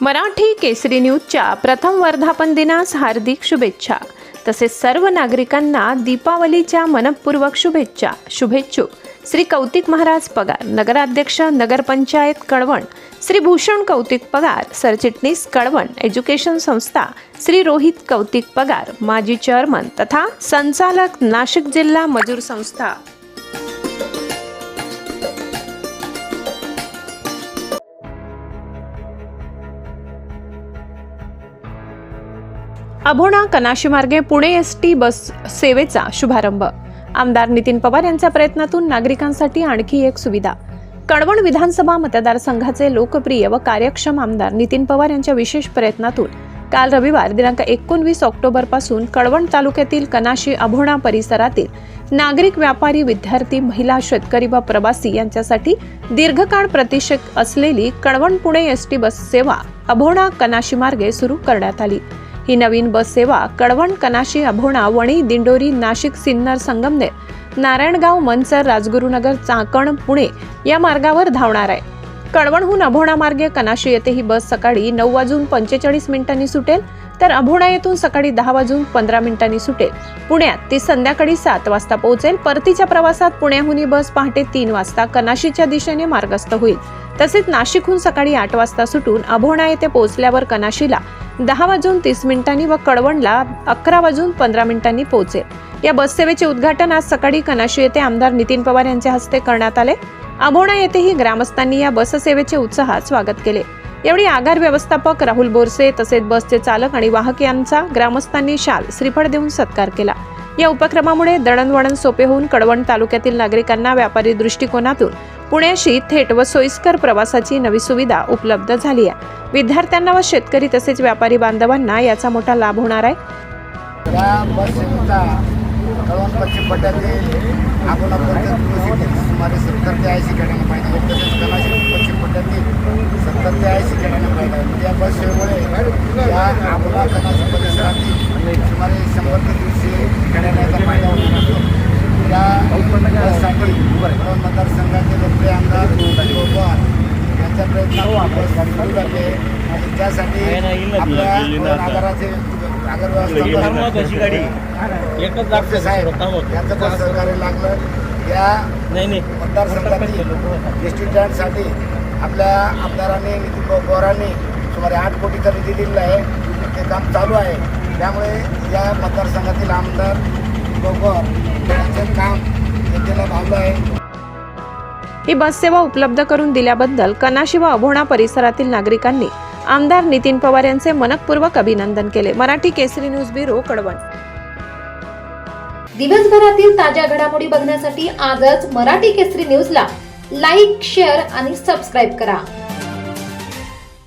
मराठी केसरी न्यूजच्या प्रथम वर्धापन दिनास हार्दिक शुभेच्छा. तसेच सर्व नागरिकांना दीपावलीच्या मनपूर्वक शुभेच्छा. शुभेच्छुक श्री कौतिक महाराज पगार नगराध्यक्ष नगरपंचायत कळवण श्री भूषण कौतिक पगार सरचिटणीस कळवण एज्युकेशन संस्था श्री रोहित कौतिक पगार माजी चेअरमन तथा संचालक नाशिक जिल्हा मजूर संस्था. अभोणा कनाशी मार्गे पुणे एस टी बस सेवेचा शुभारंभ. आमदार नितीन पवार यांच्या प्रयत्नातून नागरिकांसाठी आणखी एक सुविधा. कणवण विधानसभा मतदारसंघाचे लोकप्रिय व कार्यक्षम आमदार नितीन पवार यांच्या विशेष प्रयत्नातून काल रविवार दिनांक एकोणवीस ऑक्टोबरपासून कळवण तालुक्यातील कनाशी अभोणा परिसरातील नागरिक व्यापारी विद्यार्थी महिला शेतकरी व प्रवासी यांच्यासाठी दीर्घकाळ प्रतीक्षेत असलेली Kalwan Pune S T bus सेवा अभोणा कनाशी मार्गे सुरू करण्यात आली. ही नवीन बस सेवा कळवण कनाशी अभोणा वणी दिंडोरी नाशिक सिन्नर संगमनेर नारायणगाव मनसर राजगुरुनगर चाकण पुणे या मार्गावर धावणार आहे. कळवणहून अभोणा मार्गे कनाशी येथे ही बस सकाळी नऊ वाजून पंचेचाळीस मिनिटांनी सुटेल तर अभोणा येथून सकाळी दहा वाजून पंधरा मिनिटांनी सुटेल. पुण्यात ती संध्याकाळी सात वाजता पोहोचेल परतीच्या प्रवासात पुण्याहून ही बस पहाटे तीन वाजता कनाशीच्या दिशेने मार्गस्थ होईल. तसेच नाशिकहून सकाळी आठ वाजता सुटून अभोणा येथे पोहोचल्यावर कनाशीला दहा वाजून तीस मिनिटांनी व कळवणला अकरा वाजून पंधरा मिनिटांनी पोहोचेल. या बससेवेचे उद्घाटन आज सकाळी कनाशी येथे आमदार नितीन पवार यांच्या हस्ते करण्यात आले. अभोणा येथेही ग्रामस्थांनी या बससेवेचे उत्साहात स्वागत केले. यावेळी आगार व्यवस्थापक राहुल बोरसे तसेच बसचे चालक आणि वाहक यांचा ग्रामस्थांनी शाल श्रीफळ देऊन सत्कार केला. या उपक्रमामुळे दळणवळण सोपे होऊन कडवण तालुक्यातील नागरिकांना व्यापारी दृष्टिकोनातून पुण्याशी थेट व सोयीस्कर प्रवासाची नवी सुविधा उपलब्ध झाली आहे. विद्यार्थ्यांना व शेतकरी तसेच व्यापारी बांधवांना याचा मोठा लाभ होणार आहे. या बस सेवेचा कळवण पश्चिम पट्ट्यातील आपण सुमारे सत्तर ते ऐंशी फायदा तसेच कलाशी पश्चिम पट्ट्यातील सत्तर ते ऐंशी फायदा या बस सेवेमुळे या अकोला कलाशी परिसरातील सुमारे शंभर ते दीडशे खेड्यांना याचा फायदा होणार असून या बससाठी कळवण मतदारसंघाचे लोकप्रिय आमदार पवार यांच्या सुरू जाते आणि त्यासाठी आपल्या आगाराचे आगार साहेब. यांचं पण सहकार्य लागलं? या मतदारसंघातील आपल्या आमदारांनी नितीन पवारांनी सुमारे आठ कोटीचा निधी दिलेला आहे. ते काम चालू आहे. त्यामुळे या मतदारसंघातील आमदार पवार यांचं काम जनतेला भावलं आहे. ही बस सेवा उपलब्ध करून दिल्याबद्दल कनाशी व अभोणा परिसरातील नागरिकांनी आमदार नितीन पवार यांचे मनपूर्वक अभिनंदन केले. Marathi Kesari news bureau Kadwan. दिवसभरातील ताज्या घडामोडी बघण्यासाठी आजच मराठी केसरी न्यूजला लाईक शेअर आणि सबस्क्राईब करा.